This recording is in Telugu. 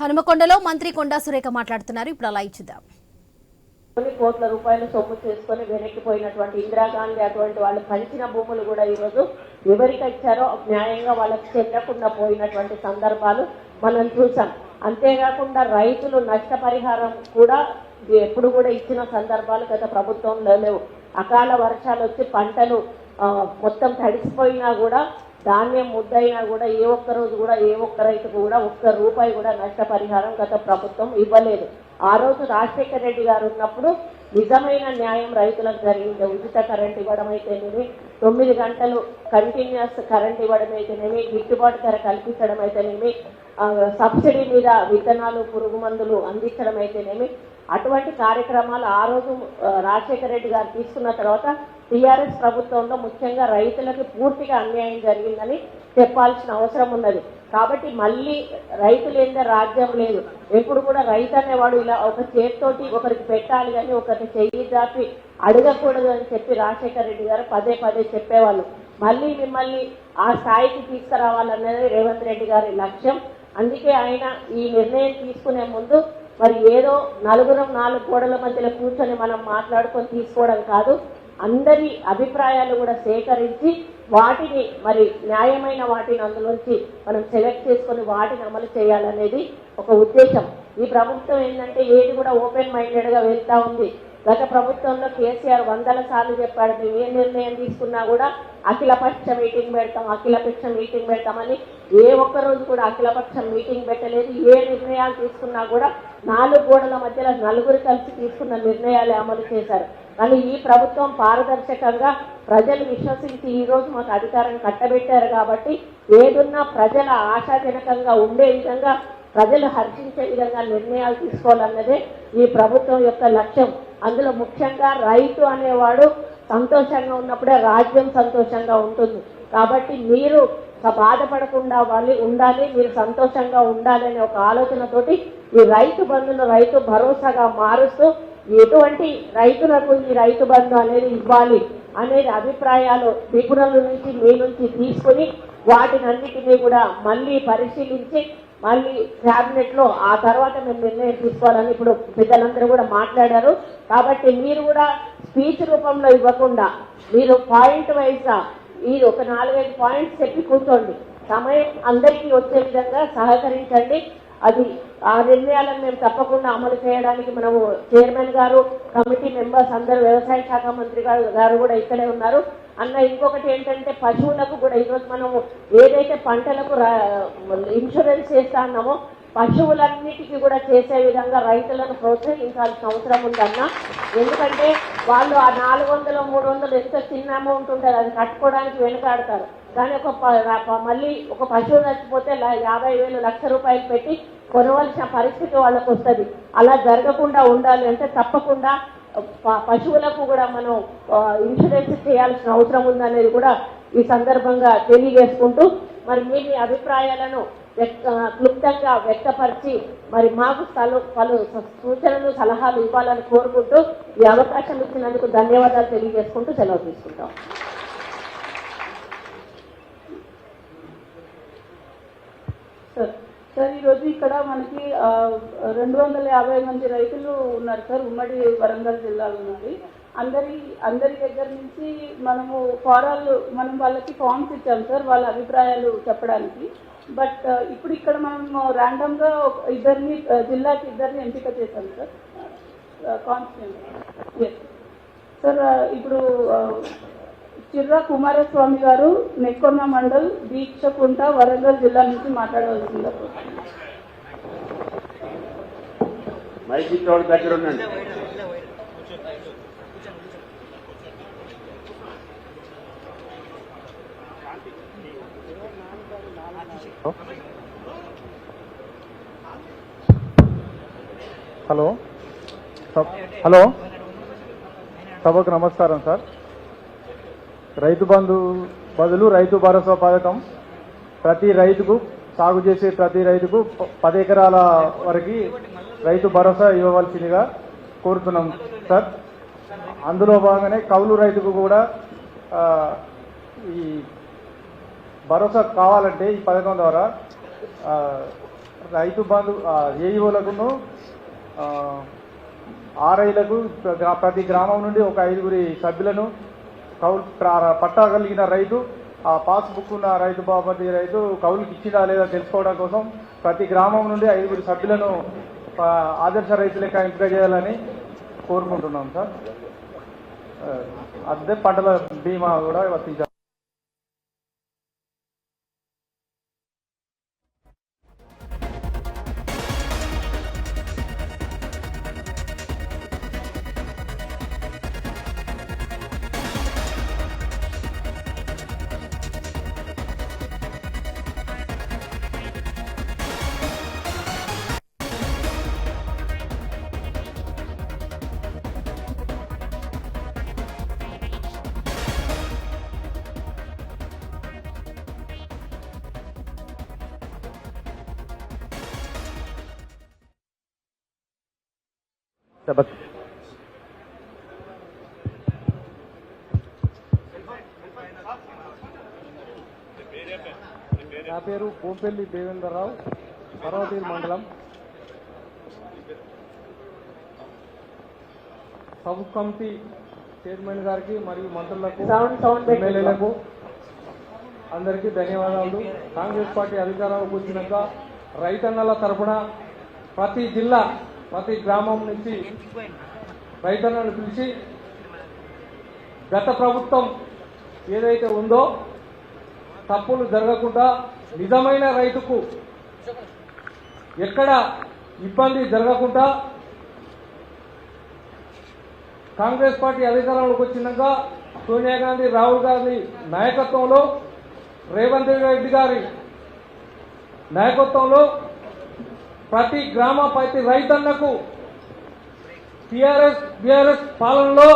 హనుమకొండలో మంత్రి కొండా సురేఖ మాట్లాడుతున్నారు. ఇప్పుడు అలా ఇచ్చుదాం. కొన్ని కోట్ల రూపాయలు సొమ్ము చేసుకొని వెనక్కిపోయినటువంటి ఇందిరాగాంధీ అటువంటి వాళ్ళు పంచిన భూములు కూడా ఈరోజు ఎవరికి ఇచ్చారో న్యాయంగా వాళ్ళకి చెందకుండా పోయినటువంటి సందర్భాలు మనం చూసాం. అంతేకాకుండా రైతులు నష్టపరిహారం కూడా ఎప్పుడు కూడా ఇచ్చిన సందర్భాలు గత ప్రభుత్వంలో లేవు. అకాల వర్షాలు వచ్చి పంటలు మొత్తం తడిసిపోయినా కూడా ధాన్యం ముద్దయినా కూడా ఏ ఒక్క రోజు కూడా ఏ ఒక్క రైతుకు కూడా ఒక్క రూపాయి కూడా నష్టపరిహారం గత ప్రభుత్వం ఇవ్వలేదు. ఆ రోజు రాజశేఖర రెడ్డి గారు ఉన్నప్పుడు నిజమైన న్యాయం రైతులకు జరిగింది. ఉచిత కరెంట్ ఇవ్వడం అయితేనేమి తొమ్మిది గంటలు కంటిన్యూస్ కరెంట్ ఇవ్వడం అయితేనేమి గిట్టుబాటు ధర కల్పించడం అయితేనేమి సబ్సిడీ మీద విత్తనాలు పురుగు మందులు అందించడం అయితేనేమి అటువంటి కార్యక్రమాలు ఆ రోజు రాజశేఖర రెడ్డి గారు తీసుకున్న తర్వాత టీఆర్ఎస్ ప్రభుత్వంలో ముఖ్యంగా రైతులకు పూర్తిగా అన్యాయం జరిగిందని చెప్పాల్సిన అవసరం ఉన్నది. కాబట్టి మళ్ళీ రైతులు ఏందో రాజ్యం లేదు. ఎప్పుడు కూడా రైతు అనేవాడు ఇలా ఒక చేతితోటి ఒకరికి పెట్టాలి కానీ ఒకరిని చెయ్యి దాపి అడగకూడదు అని చెప్పి రాజశేఖర రెడ్డి గారు పదే పదే చెప్పేవాళ్ళు. మళ్ళీ మిమ్మల్ని ఆ స్థాయికి తీసుకురావాలన్నది రేవంత్ రెడ్డి గారి లక్ష్యం. అందుకే ఆయన ఈ నిర్ణయం తీసుకునే ముందు మరి ఏదో నలుగురం నాలుగు గోడల మధ్యలో కూర్చొని మనం మాట్లాడుకొని తీసుకోవడం కాదు. అందరి అభిప్రాయాలు కూడా సేకరించి వాటిని మరి న్యాయమైన వాటిని అందులోంచి మనం సెలెక్ట్ చేసుకొని వాటిని అమలు చేయాలనేది ఒక ఉద్దేశం. ఈ ప్రభుత్వం ఏంటంటే ఏది కూడా ఓపెన్ మైండెడ్గా వెళ్తూ వెళ్తా ఉంది. గత ప్రభుత్వంలో కేసీఆర్ వందల సార్లు చెప్పాడు మేము ఏ నిర్ణయం తీసుకున్నా కూడా అఖిలపక్ష మీటింగ్ పెడతాం అఖిలపక్ష మీటింగ్ పెడతామని. ఏ ఒక్క రోజు కూడా అఖిలపక్షం మీటింగ్ పెట్టలేదు. ఏ నిర్ణయాలు తీసుకున్నా కూడా నాలుగు గోడల మధ్యలో నలుగురు కలిసి తీసుకున్న నిర్ణయాలు అమలు చేశారు. కానీ ఈ ప్రభుత్వం పారదర్శకంగా ప్రజలు విశ్వసించి ఈరోజు మాకు అధికారం కట్టబెట్టారు కాబట్టి ఏదున్నా ప్రజల ఆశాజనకంగా ఉండే విధంగా ప్రజలు హర్షించే విధంగా నిర్ణయాలు తీసుకోవాలన్నదే ఈ ప్రభుత్వం యొక్క లక్ష్యం. అందులో ముఖ్యంగా రైతు అనేవాడు సంతోషంగా ఉన్నప్పుడే రాజ్యం సంతోషంగా ఉంటుంది. కాబట్టి మీరు బాధపడకుండా వాళ్ళు ఉండాలి మీరు సంతోషంగా ఉండాలి అనే ఒక ఆలోచనతోటి ఈ రైతు బంధును రైతు భరోసాగా మారుస్తూ ఎటువంటి రైతులకు ఈ రైతు బంధు అనేది ఇవ్వాలి అనేది అభిప్రాయాలు నిపుణుల నుంచి మీ నుంచి తీసుకుని వాటిని అన్నిటినీ కూడా మళ్ళీ పరిశీలించి మళ్ళీ క్యాబినెట్లో ఆ తర్వాత మేము నిర్ణయం తీసుకోవాలని ఇప్పుడు పెద్దలందరూ కూడా మాట్లాడారు. కాబట్టి మీరు కూడా స్పీచ్ రూపంలో ఇవ్వకుండా మీరు పాయింట్ వైజ్ ఈ ఒక నాలుగైదు పాయింట్స్ చెప్పి కూర్చోండి. సమయం అందరికీ వచ్చే విధంగా సహకరించండి. అది ఆ నిర్ణయాలను మేము తప్పకుండా అమలు చేయడానికి మనము చైర్మన్ గారు కమిటీ మెంబర్స్ అందరూ వ్యవసాయ శాఖ మంత్రి గారు గారు కూడా ఇక్కడే ఉన్నారు. అన్న ఇంకొకటి ఏంటంటే పశువులకు కూడా ఈరోజు మనము ఏదైతే పంటలకు రా- ఇన్సూరెన్స్ చేస్తా అన్నామో పశువులన్నిటికీ కూడా చేసే విధంగా రైతులను ప్రోత్సహించాల్సిన అవసరం ఉందన్న. ఎందుకంటే వాళ్ళు ఆ నాలుగు వందలు మూడు వందలు ఎంత చిన్న అమౌంట్ ఉంటుంది అది కట్టుకోవడానికి వెనుకాడతారు. కానీ ఒక ప- మళ్ళీ ఒక పశువు నచ్చిపోతే యాభై వేలు లక్ష రూపాయలు పెట్టి కొనవలసిన పరిస్థితి వాళ్ళకు వస్తుంది. అలా జరగకుండా ఉండాలి అంటే తప్పకుండా పశువులకు కూడా మనం ఇన్సూరెన్స్ చేయాల్సిన అవసరం ఉందనేది కూడా ఈ సందర్భంగా తెలియజేసుకుంటూ మరి మీ మీ అభిప్రాయాలను వ్యక్త క్లుప్తంగా వ్యక్తపరిచి మరి మాకు పలు సూచనలు సలహాలు ఇవ్వాలని కోరుకుంటూ ఈ అవకాశం ఇచ్చినందుకు ధన్యవాదాలు తెలియజేసుకుంటూ సెలవు తీసుకుంటాం. సార్ ఈరోజు ఇక్కడ మనకి రెండు వందల యాభై మంది రైతులు ఉన్నారు సార్ ఉమ్మడి వరంగల్ జిల్లాలో ఉన్నది. అందరి అందరి దగ్గర నుంచి మనము ఫారాలు మనం వాళ్ళకి ఫామ్స్ ఇచ్చాం సార్ వాళ్ళ అభిప్రాయాలు చెప్పడానికి. బట్ ఇప్పుడు ఇక్కడ మనం ర్యాండమ్గా ఇద్దరిని జిల్లాకి ఇద్దరిని ఎంపిక చేశాం సార్. కాన్స్టిట్యూన్ ఎస్ సార్ ఇప్పుడు చిర్ర కుమారస్వామి గారు నెక్కొండ మండల్ దీక్షకుంట వరంగల్ జిల్లా నుంచి మాట్లాడవలసింది మైకి దగ్గర ఉండండి. హలో. హలో. సభకు నమస్కారం సార్. రైతు బంధు బదులు రైతు భరోసా పథకం. ప్రతి రైతుకు సాగు చేసే ప్రతి రైతుకు పది ఎకరాల వరకు రైతు భరోసా ఇవ్వవలసిందిగా కోరుతున్నాం సార్. అందులో భాగంగానే కౌలు రైతుకు కూడా ఈ భరోసా కావాలంటే ఈ పథకం ద్వారా రైతు బంధు ఏఈఓలకును ఆర్ఐలకు ప్రతి గ్రామం నుండి ఒక ఐదుగురి సభ్యులను కౌలు పట్టా కలిగిన రైతు ఆ పాస్బుక్ ఉన్న రైతు బాబతి రైతు కౌలుకి ఇచ్చినా లేదా తెలుసుకోవడం కోసం ప్రతి గ్రామం నుండి ఐదుగురు సభ్యులను ఆదర్శ రైతు లెక్క ఎంపిక చేయాలని కోరుకుంటున్నాం సార్. ఆ, అదే పంటల బీమా కూడా వర్తించాలి నా పేరు కోంపెల్లి దేవేంద్రరావు పర్వతీరు మండలం. సబ్ కమిటీ చైర్మన్ గారికి మరియు మంత్రులకు సౌండ్ సౌండ్ పెట్టి ఎమ్మెల్యేలకు అందరికీ ధన్యవాదాలు. కాంగ్రెస్ పార్టీ అధికారంలోకి వచ్చినాక రైతన్నల తరపున ప్రతి జిల్లా ప్రతి గ్రామం నుంచి రైతన్నలను పిలిచి గత ప్రభుత్వం ఏదైతే ఉందో తప్పులు జరగకుండా నిజమైన రైతుకు ఎక్కడ ఇబ్బంది జరగకుండా కాంగ్రెస్ పార్టీ అధికారంలోకి వచ్చినాక సోనియా గాంధీ రాహుల్ గాంధీ నాయకత్వంలో రేవంత్ రెడ్డి గారి నాయకత్వంలో ప్రతి గ్రామ ప్రతి రైతన్నకు టిఆర్ఎస్ బిఆర్ఎస్ పాలనలో